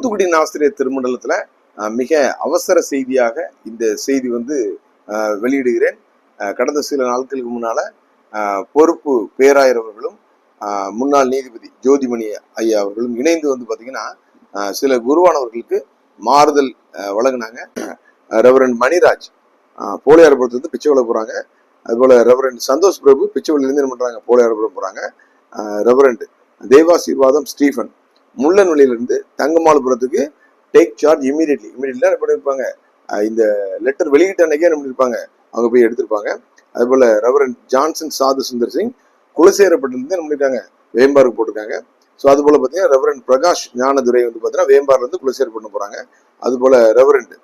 தூத்துக்குடி ஆசிரியர் திருமண்டலத்தில் மிக அவசர செய்தியாக இந்த செய்தி வந்து வெளியிடுகிறேன். கடந்த சில நாட்களுக்கு முன்னால பொறுப்பு பேராயர் அவர்களும் முன்னாள் நீதிபதி ஜோதிமணி ஐயா அவர்களும் இணைந்து வந்து பார்த்தீங்கன்னா சில குருவானவர்களுக்கு மாறுதல் வழங்கினாங்க. வழங்குனாங்க ரெவரண்ட் மணிராஜ் அஹ், போலியார்புரத்துலேருந்து பிச்சைவள போறாங்க. அதுபோல் ரெவரண்ட் சந்தோஷ் பிரபு பிச்சைவளிலேருந்து என்ன பண்ணுறாங்க போலியார்புரம் போறாங்க. Reverend Devasirvatham Stephen. முள்ளன்வெளியிலிருந்து தங்கமாலபுரத்துக்கு டேக் சார்ஜ் இமீடியட்லி இமீடியட்லாம் என்ன பண்ணியிருப்பாங்க இந்த லெட்டர் வெளியிட்ட அன்னைக்கே என்ன பண்ணியிருப்பாங்க அவங்க போய் எடுத்திருப்பாங்க. அதுபோல் ரெவரன் ஜான்சன் சாது சுந்தர் சிங் குலசேரப்பட்டிலிருந்து என்ன பண்ணியிருக்காங்க வேம்பாருக்கு போட்டிருக்காங்க. ஸோ அதுபோல் பார்த்தீங்கன்னா ரெவரன் பிரகாஷ் ஞானதுரை வந்து பார்த்தீங்கன்னா வேம்பார்லேருந்து குலசேரப்பட்டு போறாங்க. அது போல ரெவரண்ட்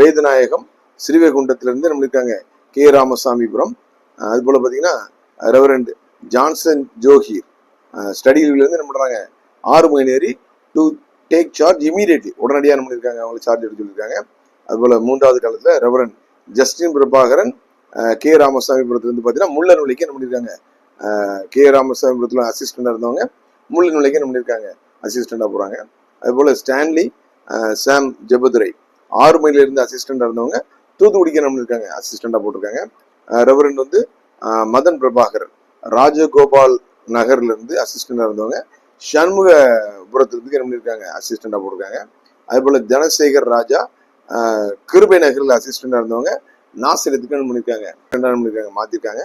வேதநாயகம் ஸ்ரீவைகுண்டத்திலேருந்து என்ன பண்ணியிருக்காங்க கே. ராமசாமிபுரம். அதுபோல் பார்த்தீங்கன்னா ரெவரண்ட் ஜான்சன் ஜோஹீர் ஸ்டடியிலேருந்து என்ன பண்ணுறாங்க ஆறு மணி நேரி டு டேக் சார்ஜ் இமீடியட்லி உடனடியாக என்ன பண்ணியிருக்காங்க சார்ஜ் எடுத்து சொல்லியிருக்காங்க அதுபோல் மூன்றாவது காலத்தில் ரெவரன் ஜஸ்டின் பிரபாகரன் அஹ், கே. ராமசாமிபுரத்துலேருந்து பார்த்தீங்கன்னா முள்ளநுழைக்கு என்ன பண்ணியிருக்காங்க கே. கே ராமசாமிபுரத்தில் அசிஸ்டண்டாக இருந்தவங்க முள்ளநுழைக்கு என்ன பண்ணியிருக்காங்க அசிஸ்டண்டாக போகிறாங்க அதுபோல் ஸ்டான்லி சாம் ஜெபதுரை ஆறு மைலேருந்து அசிஸ்டண்டாக இருந்தவங்க தூத்துக்குடிக்கு என்ன பண்ணியிருக்காங்க அசிஸ்டண்டாக போட்டிருக்காங்க. ரெவரண்ட் வந்து மதன் பிரபாகரன் ராஜகோபால் நகர்லேருந்து அசிஸ்டண்டாக இருந்தவங்க சண்முகபுரத்துக்கு என்ன பண்ணியிருக்காங்க அசிஸ்டண்டாக போட்டிருக்காங்க. அதே போல் தனசேகர் ராஜா கிருபை நகரில் அசிஸ்டண்டாக இருந்தவங்க நாசிரியத்துக்கு என்ன பண்ணியிருக்காங்க பண்ணியிருக்காங்க மாற்றிருக்காங்க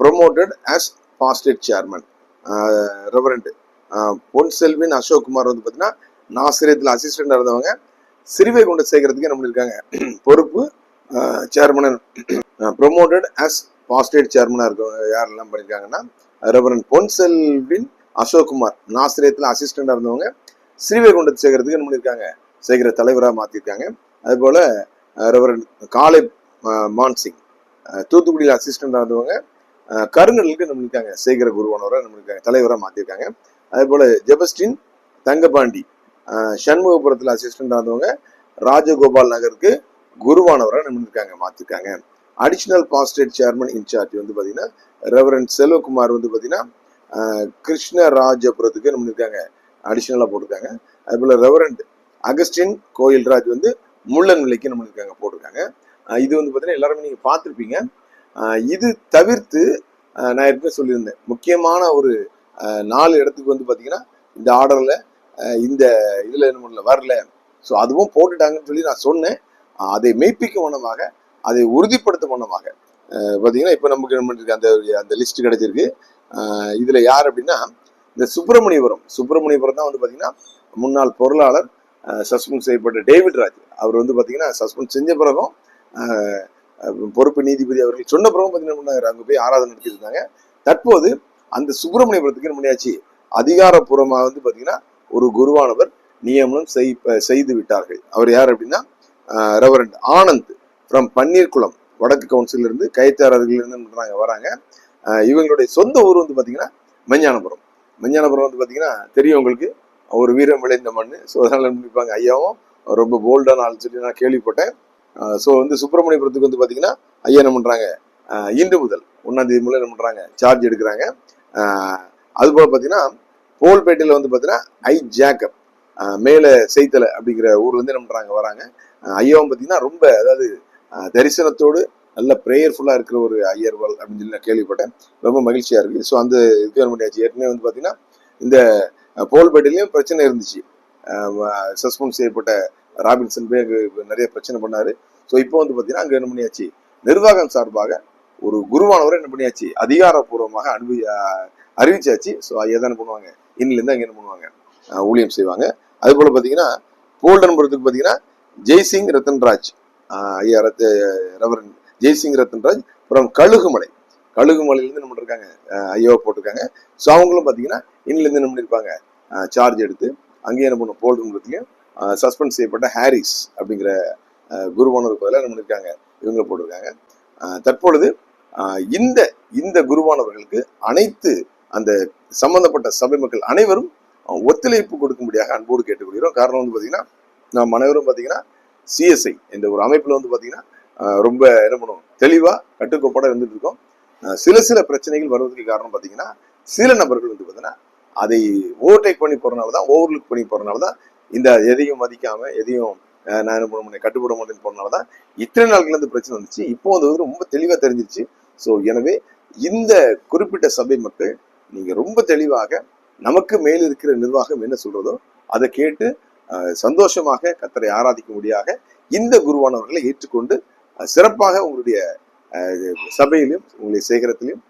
promoted as pastorate chairman reverend Pon Selvin Ashok Kumar வந்து பார்த்தீங்கன்னா நாசிரியத்தில் அசிஸ்டண்டாக இருந்தவங்க. சிறுவைகுண்ட சேகரத்துக்கு என்ன பண்ணியிருக்காங்க பொறுப்பு சேர்மன் ப்ரொமோட்டட் ஆஸ் பாஸ்டேட் சேர்மனாக இருக்கவங்க யாரெல்லாம் பண்ணியிருக்காங்கன்னா ரெவரன் பொன் செல்வின் அசோக்குமார் நாசிரியத்தில் அசிஸ்டண்டாக இருந்தவங்க. ஸ்ரீவைகுண்டத்தை சேகரத்துக்கு என்ன பண்ணியிருக்காங்க சேகர தலைவராக மாற்றிருக்காங்க அதுபோல் ரெவரன் காலை மான்சிங் தூத்துக்குடியில் அசிஸ்டண்டாக இருந்தவங்க அஹ், கருங்கடலுக்கு என்ன பண்ணியிருக்காங்க சேகர குருவானவராக என்ன பண்ணியிருக்காங்க தலைவராக மாற்றிருக்காங்க அதுபோல் ஜெபஸ்டின் தங்கபாண்டி சண்முகபுரத்தில் அசிஸ்டண்டாக இருந்தவங்க ராஜகோபால் நகருக்கு குருவானவராக என்ன பண்ணியிருக்காங்க மாற்றிருக்காங்க அடிஷ்னல் பாஸ்டேட் சேர்மன் இன்சார்ஜ் வந்து பார்த்தீங்கன்னா ரெவரன் செல்வகுமார் வந்து பார்த்தீங்கன்னா கிருஷ்ணராஜபுரத்துக்கு என்ன பண்ணியிருக்காங்க அடிஷ்னலாக போட்டிருக்காங்க. அதுபோல் ரெவரண்ட் அகஸ்டின் கோயில்ராஜ் வந்து முள்ளன் விலைக்கு என்ன பண்ணியிருக்காங்க போட்டிருக்காங்க. இது வந்து பார்த்தீங்கன்னா எல்லாருமே நீங்கள் பார்த்துருப்பீங்க. இது தவிர்த்து நான் ஏற்கனவே சொல்லியிருந்தேன். முக்கியமான ஒரு நாலு இடத்துக்கு வந்து பார்த்தீங்கன்னா இந்த ஆர்டரில் இந்த இதில் என்ன பண்ணல வரல. ஸோ அதுவும் போட்டுட்டாங்கன்னு சொல்லி நான் சொன்னேன். அதை மெய்ப்பிக்கும் வண்ணமாக அதை உறுதிப்படுத்தும் வண்ணமாக. பார்த்தீங்கன்னா இப்போ நமக்கு என்ன பண்ணிருக்கு அந்த அந்த லிஸ்ட் கிடைச்சிருக்கு. இதில் யார் அப்படின்னா இந்த சுப்பிரமணியபுரம். சுப்பிரமணியபுரம் தான் வந்து பாத்தீங்கன்னா முன்னாள் பொருளாளர் சஸ்பெண்ட் செய்யப்பட்ட டேவிட் ராஜ். அவர் வந்து பார்த்தீங்கன்னா சஸ்பெண்ட் செஞ்ச பிறகும் பொறுப்பு நீதிபதி அவர்கள் சொன்ன பிறகும் பார்த்தீங்கன்னா என்ன பண்ணாங்க போய் ஆராதனை நடத்திட்டு இருந்தாங்க. தற்போது அந்த சுப்பிரமணியபுரத்துக்கு என்ன அதிகாரப்பூர்வமாக வந்து பாத்தீங்கன்னா ஒரு குருவானவர் நியமனம் செய் செய்து விட்டார்கள். அவர் யார் அப்படின்னா ரெவரண்ட் ஆனந்த் ஃப்ரம் பன்னீர்குளம் வடக்கு கவுன்சிலிருந்து கைத்தாரர்கள் இருந்து வராங்க. இவங்களுடைய சொந்த ஊர் வந்து பார்த்தீங்கன்னா மெஞ்ஞானபுரம். மெஞ்ஞானபுரம் வந்து பார்த்தீங்கன்னா தெரியும் உங்களுக்கு. ஒரு வீரம் விளைந்த மண் ஸோ அதனால நினைப்பாங்க ஐயாவும் ரொம்ப போல்டான ஆள் சொல்லி நான் கேள்விப்பட்டேன். ஸோ வந்து சுப்பிரமணியபுரத்துக்கு வந்து பார்த்தீங்கன்னா ஐயா என்ன பண்ணுறாங்க இன்று முதல் ஒன்றாம் தேதி முதல் என்ன பண்ணுறாங்க சார்ஜ் எடுக்கிறாங்க. அதுபோல் பார்த்தீங்கன்னா போல்பேட்டையில் வந்து பார்த்தீங்கன்னா ஐ ஜேக்கப். மேலே செய்தலை அப்படிங்கிற ஊர்லேருந்து என்ன பண்ணுறாங்க வராங்க. ஐயாவும் பார்த்தீங்கன்னா ரொம்ப அதாவது தரிசனத்தோடு நல்ல ப்ரேயர்ஃபுல்லாக இருக்கிற ஒரு ஐயர்வாள் அப்படின்னு சொல்லி நான் கேள்விப்பட்டேன். ரொம்ப மகிழ்ச்சியாக இருக்குது ஸோ அந்த இதுக்கு என்ன பண்ணியாச்சு ஏற்கனவே வந்து பார்த்தீங்கன்னா இந்த அஹ், போல்பேட்டையிலையும் பிரச்சனை இருந்துச்சு. சஸ்பெண்ட் செய்யப்பட்ட ராபின்சன் போய் அங்கே நிறைய பிரச்சனை பண்ணார். ஸோ இப்போ வந்து பார்த்தீங்கன்னா அங்கே என்ன பண்ணியாச்சு? நிர்வாகம் சார்பாக ஒரு குருவானவரை என்ன பண்ணியாச்சு? அதிகாரப்பூர்வமாக அனுபவி அறிவிச்சாச்சு. ஸோ ஐயா தான் என்ன பண்ணுவாங்க? இன்னிலேருந்து அங்கே என்ன பண்ணுவாங்க? ஊழியம் செய்வாங்க. அதுபோல் பார்த்தீங்கன்னா போல்டன்புரத்துக்கு பார்த்தீங்கன்னா ஜெய்சிங் ரத்தன்ராஜ் ஐயா ரத்த ரவரன் ஜெய்சிங் ரத்தன்ராஜ் அப்புறம் கழுகுமலை. கழுகுமலையிலேருந்து நம்ம பண்ணிருக்காங்க ஐயோ போட்டிருக்காங்க. ஸோ அவங்களும் பார்த்தீங்கன்னா இன்னிலேருந்து என்ன பண்ணியிருப்பாங்க சார்ஜ் எடுத்து அங்கேயே என்ன பண்ணும் பற்றியும் சஸ்பெண்ட் செய்யப்பட்ட ஹாரிஸ் அப்படிங்கிற குருவானூர் குருவானவருக்கு பதிலாக என்ன பண்ணியிருக்காங்க இவங்க போட்டிருக்காங்க. தற்பொழுது இந்த இந்த குருவானவர்களுக்கு அனைத்து அந்த சம்பந்தப்பட்ட சபை மக்கள் அனைவரும் ஒத்துழைப்பு கொடுக்கும்படியாக அன்போடு கேட்டுக்கொள்கிறோம். காரணம் வந்து பார்த்தீங்கன்னா நாம் அனைவரும் பார்த்தீங்கன்னா சிஎஸ்ஐ என்ற ஒரு அமைப்பில் வந்து பார்த்தீங்கன்னா ரொம்ப என்ன பண்ணுவோம்? தெளிவாக கட்டுக்கோப்பட இருந்துட்டு இருக்கோம். சில சில பிரச்சனைகள் வருவதற்கு காரணம் பார்த்தீங்கன்னா சில நபர்கள் வந்து பார்த்தீங்கன்னா அதை ஓவர்டேக் பண்ணி போறதுனாலதான் ஓவர்லுக் பண்ணி போறனால தான் இந்த எதையும் மதிக்காம எதையும் நான் என்ன பண்ண முடியும் கட்டுப்பட மாட்டேன்னு போனனாலதான் இத்தனை நாட்கள் இருந்து பிரச்சனை வந்துச்சு. இப்போ வந்து வந்து ரொம்ப தெளிவா தெரிஞ்சிருச்சு. ஸோ எனவே இந்த குறிப்பிட்ட சபை மக்கள் நீங்க ரொம்ப தெளிவாக நமக்கு மேல் இருக்கிற நிர்வாகம் என்ன சொல்றதோ அதை கேட்டு சந்தோஷமாக கத்தரை ஆராதிக்கும்படியாக இந்த குருவானவர்களை ஏற்றுக்கொண்டு சிறப்பாக உங்களுடைய சபையிலும் உங்களுடைய சேகரத்திலையும்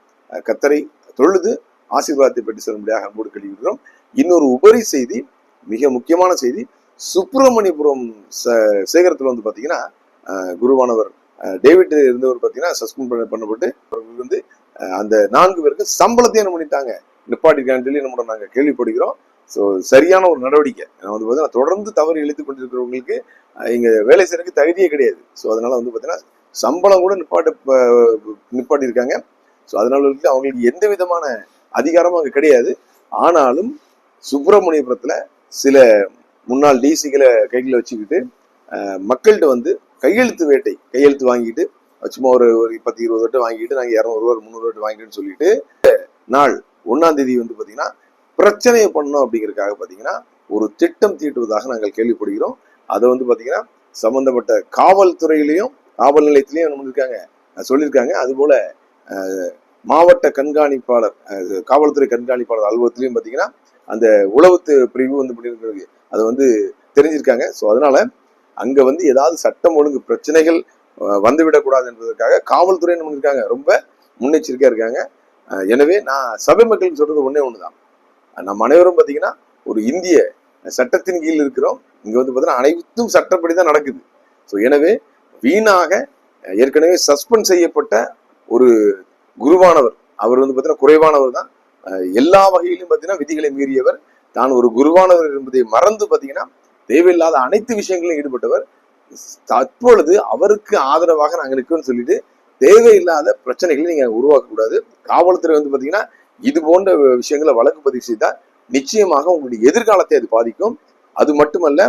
கத்தரை தொழுது ஆசீர்வாதத்தை பெற்று செல்லும்படியாக அன்போடு கழிவிடுகிறோம் இன்னொரு உபரி செய்தி மிக முக்கியமான செய்தி சுப்பிரமணியபுரம் ச- வந்து பார்த்தீங்கன்னா குருவானவர் டேவிட் இருந்தவர் பார்த்தீங்கன்னா சஸ்பெண்ட் பண்ண பண்ணப்பட்டு வந்து அந்த நான்கு பேருக்கு சம்பளத்தையும் என்ன பண்ணிட்டாங்க நிப்பாட்டிருக்கான்னு என்ன நம்ம நாங்கள் கேள்விப்படுகிறோம். ஸோ சரியான ஒரு நடவடிக்கை. நான் வந்து பார்த்தீங்கன்னா தொடர்ந்து தவறு இழுத்து கொண்டிருக்கிறவங்களுக்கு இங்கே வேலை செய்யறதுக்கு தகுதியே கிடையாது. ஸோ அதனால வந்து பார்த்தீங்கன்னா சம்பளம் கூட நிப்பாட்டு நிப்பாட்டியிருக்காங்க. ஸோ அதனால வந்து அவங்களுக்கு எந்த விதமான அதிகாரமும் அங்கே கிடையாது. ஆனாலும் சுப்பிரமணியபுரத்தில் சில முன்னாள் டிசிகளை கைகளில் வச்சுக்கிட்டு மக்கள்கிட்ட வந்து கையெழுத்து வேட்டை கையெழுத்து வாங்கிட்டு சும்மா ஒரு ஒரு பத்து இருபது வட்டம் வாங்கிட்டு நாங்கள் இரநூறுவா முந்நூறு வட்டம் வாங்கிட்டுன்னு சொல்லிட்டு நாள் ஒன்றாம் தேதி வந்து பார்த்தீங்கன்னா பிரச்சனையை பண்ணோம் அப்படிங்கிறதுக்காக பார்த்தீங்கன்னா ஒரு திட்டம் தீட்டுவதாக நாங்கள் கேள்விப்படுகிறோம். அதை வந்து பார்த்தீங்கன்னா சம்பந்தப்பட்ட காவல்துறையிலையும் காவல் நிலையத்திலையும் என்ன பண்ணிருக்காங்க சொல்லியிருக்காங்க அதுபோல அஹ், மாவட்ட கண்காணிப்பாளர் காவல்துறை கண்காணிப்பாளர் அலுவலகத்திலையும் பார்த்தீங்கன்னா அந்த உளவுத்து பிரிவு வந்து பண்ணியிருக்கிறது அதை வந்து தெரிஞ்சிருக்காங்க. ஸோ அதனால அங்க வந்து ஏதாவது சட்டம் ஒழுங்கு பிரச்சனைகள் அஹ், வந்துவிடக்கூடாது என்பதற்காக காவல்துறை நம்ம பண்ணிருக்காங்க ரொம்ப முன்னெச்சரிக்கையா இருக்காங்க. அஹ், எனவே நான் சபை மக்களுக்கு சொல்றது ஒன்று ஒண்ணுதான். நம்ம அனைவரும் பார்த்தீங்கன்னா ஒரு இந்திய சட்டத்தின் கீழ் இருக்கிறோம். இங்க வந்து பார்த்தீங்கன்னா அனைத்தும் சட்டப்படி தான் நடக்குது. ஸோ எனவே வீணாக ஏற்கனவே சஸ்பெண்ட் செய்யப்பட்ட ஒரு குருவானவர் அவர் வந்து பார்த்தீங்கன்னா குறைவானவர் தான். எல்லா வகையிலும் பார்த்தீங்கன்னா விதிகளை மீறியவர். தான் ஒரு குருவானவர் என்பதை மறந்து பார்த்தீங்கன்னா தேவையில்லாத அனைத்து விஷயங்களிலும் ஈடுபட்டவர். தற்பொழுது அவருக்கு ஆதரவாக நாங்கள் இருக்கோம்னு சொல்லிட்டு தேவையில்லாத பிரச்சனைகளை நீங்கள் உருவாக்கக்கூடாது. காவல்துறை வந்து பார்த்தீங்கன்னா இது போன்ற விஷயங்களை வழக்கு பதிவு செய்தால் நிச்சயமாக உங்களுடைய எதிர்காலத்தை அது பாதிக்கும். அது மட்டுமல்ல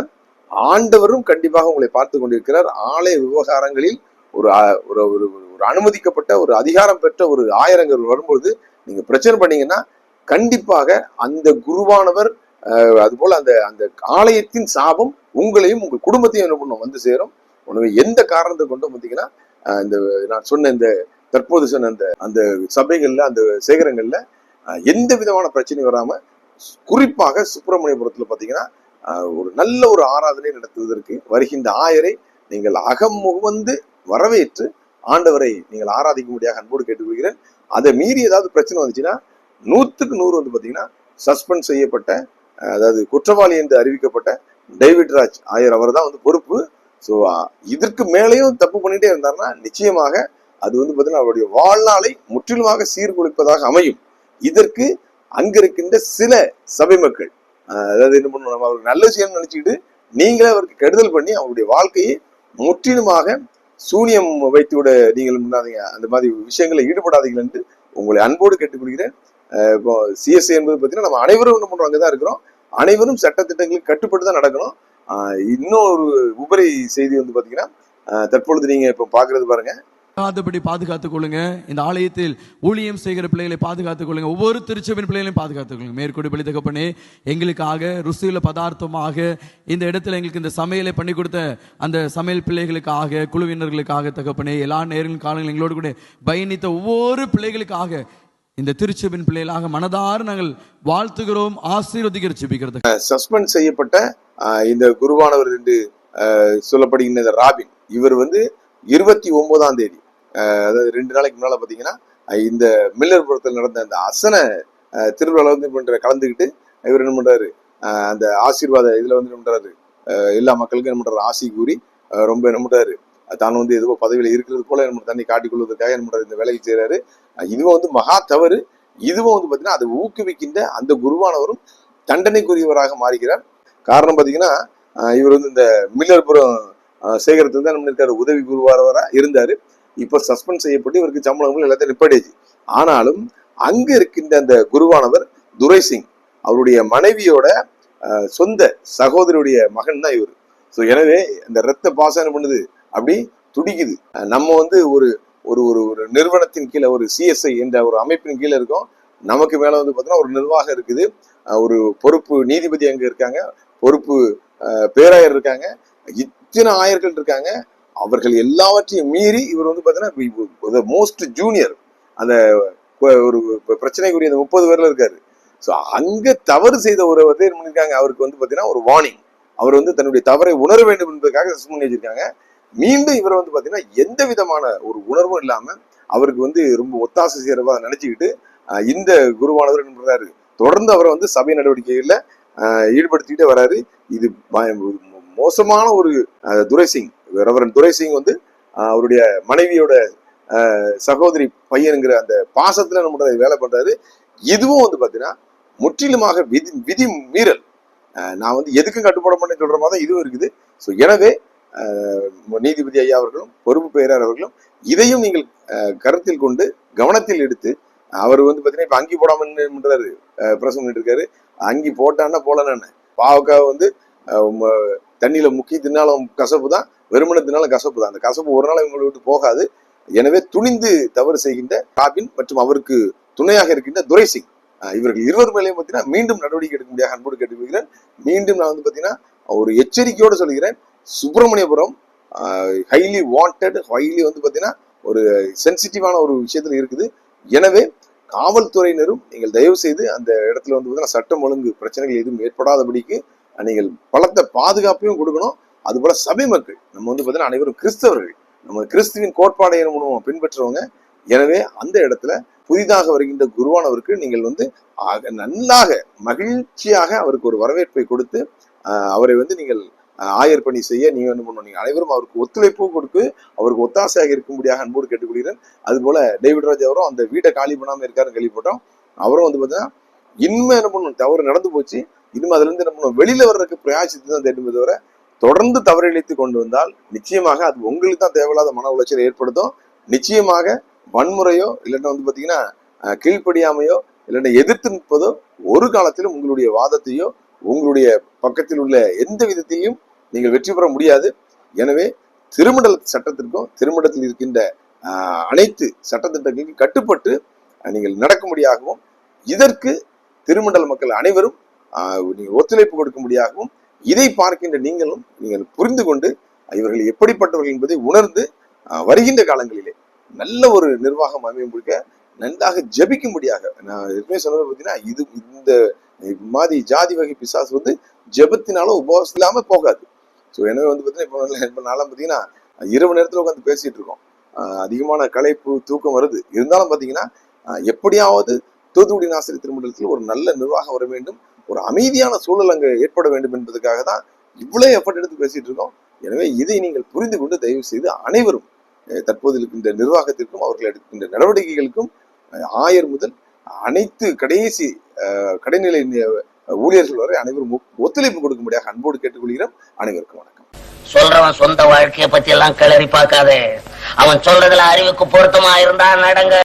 ஆண்டவரும் கண்டிப்பாக உங்களை பார்த்து கொண்டிருக்கிறார். ஆலய விவகாரங்களில் ஒரு ஒரு ஒரு ஒரு அனுமதிக்கப்பட்ட ஒரு அதிகாரம் பெற்ற ஒரு ஆயிரங்கள் வரும்போது நீங்க பிரச்சனை பண்ணீங்கன்னா கண்டிப்பாக அந்த குருவானவர் அஹ், அதுபோல அந்த அந்த ஆலயத்தின் சாபம் உங்களையும் உங்கள் குடும்பத்தையும் என்ன பண்ணும்? வந்து சேரும். உணவு எந்த காரணத்தை கொண்டும் பார்த்தீங்கன்னா இந்த நான் சொன்ன இந்த தற்போது சொன்ன அந்த அந்த சபைகள்ல அந்த சேகரங்கள்ல எந்த விதமான பிரச்சனையும் வராம குறிப்பாக சுப்பிரமணியபுரத்துல பாத்தீங்கன்னா ஒரு நல்ல ஒரு ஆராதனை நடத்துவதற்கு வருகின்ற ஆயரை நீங்கள் அகம் முகந்து வரவேற்று ஆண்டவரை நீங்கள் ஆராதிக்கும்படியாக அன்போடு கேட்டுக்கொள்கிறேன். அதை மீறி ஏதாவது பிரச்சனை வந்துச்சுன்னா நூத்துக்கு நூறு வந்து பாத்தீங்கன்னா சஸ்பெண்ட் செய்யப்பட்ட அதாவது குற்றவாளி என்று அறிவிக்கப்பட்ட டேவிட் ராஜ் ஆயர் அவர் தான் வந்து பொறுப்பு. ஸோ இதற்கு மேலேயும் தப்பு பண்ணிட்டே இருந்தாருன்னா நிச்சயமாக அது வந்து பார்த்தீங்கன்னா அவருடைய வாழ்நாளை முற்றிலுமாக சீர்குலைப்பதாக அமையும். இதற்கு அங்க இருக்கின்ற சில சபை மக்கள் அதாவது என்ன பண்ணணும் நம்ம அவருக்கு நல்ல விஷயம் நினைச்சுக்கிட்டு நீங்களே அவருக்கு கெடுதல் பண்ணி அவருடைய வாழ்க்கையை முற்றிலுமாக சூனியம் வைத்து விட நீங்கள் முன்னாதீங்க. அந்த மாதிரி விஷயங்களை ஈடுபடாதீங்கள் என்று உங்களை அன்போடு கேட்டுக்கொள்கிறேன். இப்போ சிஎஸ்ஐ என்பது பார்த்தீங்கன்னா நம்ம அனைவரும் என்ன பண்றோம் அங்கே தான் இருக்கிறோம். அனைவரும் சட்டத்திட்டங்களுக்கு கட்டுப்பட்டு தான் நடக்கணும். இன்னொரு உபரி செய்தி வந்து பார்த்தீங்கன்னா தற்பொழுது நீங்க இப்போ பாக்குறது பாருங்க. பாதுகாத்தபடி பாதுகாத்துக் கொள்ளுங்க. இந்த ஆலயத்தில் ஊழியம் செய்கிற பிள்ளைகளை பாதுகாத்துக் கொள்ளுங்க. ஒவ்வொரு திருச்சபின் பிள்ளைகளையும் பாதுகாத்துக் கொள்ளுங்க. மேற்கொண்டு பலி தகப்பனே எங்களுக்காக ருசியில் பதார்த்தமாக இந்த இடத்துல எங்களுக்கு இந்த சமையலை பண்ணி கொடுத்த அந்த சமையல் பிள்ளைகளுக்காக குழுவினர்களுக்காக தகப்பனே எல்லா நேரங்களும் காலங்களும் எங்களோடு கூட பயணித்த ஒவ்வொரு பிள்ளைகளுக்காக இந்த திருச்சபின் பிள்ளைகளாக மனதார நாங்கள் வாழ்த்துகிறோம் ஆசீர்வதிக்கிற செபிக்கிறது சஸ்பெண்ட் செய்யப்பட்ட இந்த குருவானவர் என்று சொல்லப்படுகின்ற ராபின் இவர் வந்து இருபத்தி ஒன்பதாம் தேதி. அதாவது ரெண்டு நாளைக்கு முன்னால பாத்தீங்கன்னா இந்த மில்லர்புரத்தில் நடந்த அந்த அசன திருவிழாவில் வந்து பண்ற கலந்துக்கிட்டு இவர் என்ன பண்றாரு? அந்த ஆசீர்வாத இதுல வந்து என்ன பண்றாரு? எல்லா மக்களுக்கும் என்ன பண்றாரு? ஆசி கூறி ரொம்ப என்ன பண்றாரு? தான் வந்து ஏதோ பதவியில இருக்கிறது போல நம்ம தண்ணி காட்டிக்கொள்வதற்காக என்ன பண்றாரு? இந்த வேலையை செய்யறாரு இதுவும் வந்து மகா தவறு. இதுவும் வந்து பாத்தீங்கன்னா அதை ஊக்குவிக்கின்ற அந்த குருவானவரும் தண்டனைக்குரியவராக மாறுகிறார். காரணம் பாத்தீங்கன்னா இவர் வந்து இந்த மில்லர்புரம் சேகரத்துல சேகரத்தில் தான் நம்ம இருக்காரு உதவி குருவாரவரா இருந்தாரு. இப்போ சஸ்பெண்ட் செய்யப்பட்டு இவருக்கு சம்பளங்கள் எல்லாத்தையும் நிப்பாடிச்சு ஆனாலும் அங்க இருக்கின்ற அந்த குருவானவர் துரை சிங் அவருடைய மனைவியோட சொந்த சகோதரியுடைய மகன் தான் இவர். ஸோ எனவே இந்த ரத்த பாசம் என்ன பண்ணுது? அப்படி துடிக்குது. நம்ம வந்து ஒரு ஒரு ஒரு ஒரு நிறுவனத்தின் கீழே ஒரு சிஎஸ்ஐ என்ற ஒரு அமைப்பின் கீழே இருக்கோம். நமக்கு மேல வந்து பார்த்தீங்கன்னா ஒரு நிர்வாகம் இருக்குது. ஒரு பொறுப்பு நீதிபதி அங்க இருக்காங்க. பொறுப்பு அஹ், பேராயர் இருக்காங்க. இத்தனை ஆயர்கள் இருக்காங்க. அவர்கள் எல்லாவற்றையும் மீறி இவர் வந்து பாத்தீங்கன்னா மோஸ்ட் ஜூனியர் அந்த ஒரு பிரச்சனைக்குரிய அந்த முப்பது பேர்ல இருக்காரு. ஸோ அங்கே தவறு செய்த ஒரு வந்து என்ன அவருக்கு வந்து பார்த்தீங்கன்னா ஒரு வார்னிங் அவர் வந்து தன்னுடைய தவறை உணர வேண்டும் என்பதற்காக சஸ்பெண்ட் பண்ணி வச்சிருக்காங்க மீண்டும் இவரை வந்து பாத்தீங்கன்னா எந்த விதமான ஒரு உணர்வும் இல்லாமல் அவருக்கு வந்து ரொம்ப ஒத்தாசை செய்கிறவா நினச்சிக்கிட்டு இந்த குருவானவர் என்ன தொடர்ந்து அவரை வந்து சபை நடவடிக்கைகளில் ஈடுபடுத்திக்கிட்டே வராரு. இது மோசமான ஒரு துரை சிங் ரெவரன் துரை சிங் வந்து அவருடைய மனைவியோட சகோதரி பையனுங்கிற அந்த பாசத்துல நம்ம வேலை பண்றாரு. இதுவும் வந்து பாத்தீங்கன்னா முற்றிலுமாக விதி விதி மீறல். நான் வந்து எதுக்கும் கட்டுப்பாடு பண்ண சொல்ற மாதிரி தான் இதுவும் இருக்குது. ஸோ எனவே நீதிபதி ஐயா அவர்களும் பொறுப்பு பெயரார் அவர்களும் இதையும் நீங்கள் அஹ், கருத்தில் கொண்டு கவனத்தில் எடுத்து அவர் வந்து பாத்தீங்கன்னா இப்ப அங்கி போடாமன்றாரு பிரசம் பண்ணிட்டு இருக்காரு. அங்கி போட்டான்னா போலன்னு. பாவக்காய் வந்து தண்ணியில் முக்கி தின்னாலும் கசப்பு தான் வெறுமனை தின்னாலும் கசப்பு தான். அந்த கசப்பு ஒரு நாள் இவங்களை விட்டு போகாது. எனவே துணிந்து தவறு செய்கின்ற காபின் மற்றும் அவருக்கு துணையாக இருக்கின்ற துரை சிங் இவர்கள் இருவர் மேலேயும் பார்த்தீங்கன்னா மீண்டும் நடவடிக்கை எடுக்க முடியாது அன்போடு கேட்டுக்கொள்கிறேன். மீண்டும் நான் வந்து பார்த்தீங்கன்னா ஒரு எச்சரிக்கையோடு சொல்கிறேன். சுப்பிரமணியபுரம் ஹைலி வாண்டட் ஹைலி வந்து பார்த்தீங்கன்னா ஒரு சென்சிட்டிவான ஒரு விஷயத்தில் இருக்குது. எனவே காவல்துறையினரும் நீங்கள் தயவு செய்து அந்த இடத்துல வந்து பார்த்தீங்கன்னா சட்டம் ஒழுங்கு பிரச்சனைகள் எதுவும் ஏற்படாதபடிக்கு நீங்கள் பலத்த பாதுகாப்பையும் கொடுக்கணும். அதுபோல சபை மக்கள் நம்ம வந்து பார்த்தீங்கன்னா அனைவரும் கிறிஸ்தவர்கள். நம்ம கிறிஸ்துவின் கோட்பாடை என்ன பண்ணுவோம் பின்பற்றுறவங்க. எனவே அந்த இடத்துல புதிதாக வருகின்ற குருவானவருக்கு நீங்கள் வந்து ஆக- நல்லாக மகிழ்ச்சியாக அவருக்கு ஒரு வரவேற்பை கொடுத்து அவரை வந்து நீங்கள் ஆயர் பணி செய்ய நீங்க என்ன பண்ணணும் நீங்க அனைவரும் அவருக்கு ஒத்துழைப்பு கொடுத்து அவருக்கு ஒத்தாசையாக இருக்கும்படியாக அன்போடு கேட்டுக்கொள்கிறேன். அதுபோல டேவிட் ராஜ் அவரும் அந்த வீட்டை காலி பண்ணாம இருக்காருன்னு கேள்விப்பட்டோம். அவரும் வந்து பார்த்தீங்கன்னா இனிமே என்ன பண்ணணும்? தவறு நடந்து போச்சு. இனிமே அதுல இருந்து என்ன வெளியில வர்றதுக்கு பிரயாசித்து தான் தேடுமே தவிர தொடர்ந்து தவறிழைத்து கொண்டு வந்தால் நிச்சயமாக அது உங்களுக்கு தான் தேவையில்லாத மன உளைச்சலை ஏற்படுத்தும். நிச்சயமாக வன்முறையோ இல்லைன்னா வந்து பாத்தீங்கன்னா கீழ்ப்படியாமையோ இல்லைன்னா எதிர்த்து நிற்பதோ ஒரு காலத்திலும் உங்களுடைய வாதத்தையோ உங்களுடைய பக்கத்தில் உள்ள எந்த விதத்தையும் நீங்கள் வெற்றி பெற முடியாது. எனவே திருமண்டல சட்டத்திற்கும் திருமண்டத்தில் இருக்கின்ற அனைத்து சட்டத்திட்டங்களுக்கும் கட்டுப்பட்டு நீங்கள் நடக்கும்படியாகவும் இதற்கு திருமண்டல மக்கள் அனைவரும் நீங்கள் ஒத்துழைப்பு கொடுக்கும்படியாகவும் இதை பார்க்கின்ற நீங்களும் நீங்கள் புரிந்து கொண்டு இவர்கள் எப்படிப்பட்டவர்கள் என்பதை உணர்ந்து வருகின்ற காலங்களிலே நல்ல ஒரு நிர்வாகம் அமையும் கொடுக்க நன்றாக ஜபிக்கும்படியாக நான் ஏற்கனவே சொன்னது பார்த்தீங்கன்னா இது இந்த மாதிரி ஜாதி வகை பிசாசு வந்து ஜெபத்தினாலும் உபவாசம் இல்லாமல் போகாது. ஸோ எனவே வந்து பார்த்தீங்கன்னா இப்போ இப்போ நாளாம் பார்த்தீங்கன்னா இரவு நேரத்தில் உட்காந்து பேசிட்டு இருக்கோம். அதிகமான களைப்பு தூக்கம் வருது. இருந்தாலும் பார்த்தீங்கன்னா எப்படியாவது தூத்துக்குடி நாசிரி திருமண்டலத்தில் ஒரு நல்ல நிர்வாகம் வர வேண்டும். ஒரு அமைதியான சூழல் அங்கே ஏற்பட வேண்டும் என்பதற்காக தான் இவ்வளவு எஃபர்ட் எடுத்து பேசிட்டு இருக்கோம். எனவே இதை நீங்கள் புரிந்து கொண்டு தயவு செய்து அனைவரும் தற்போது இருக்கின்ற நிர்வாகத்திற்கும் அவர்கள் எடுக்கின்ற நடவடிக்கைகளுக்கும் ஆயர் முதல் அனைத்து கடைசி அஹ் கடைநிலை ஊழியர்கள் வரை அனைவரும் ஒத்துழைப்பு கொடுக்கும்படியாக அன்போடு கேட்டுக்கொள்கிறோம். அனைவருக்கும் வணக்கம். சொல்றவன் சொந்த வாழ்க்கையை பத்தி எல்லாம் கிளறி பார்க்காதே. அவன் சொல்றதுல அறிவுக்கு பொருத்தமா இருந்தா நடங்க.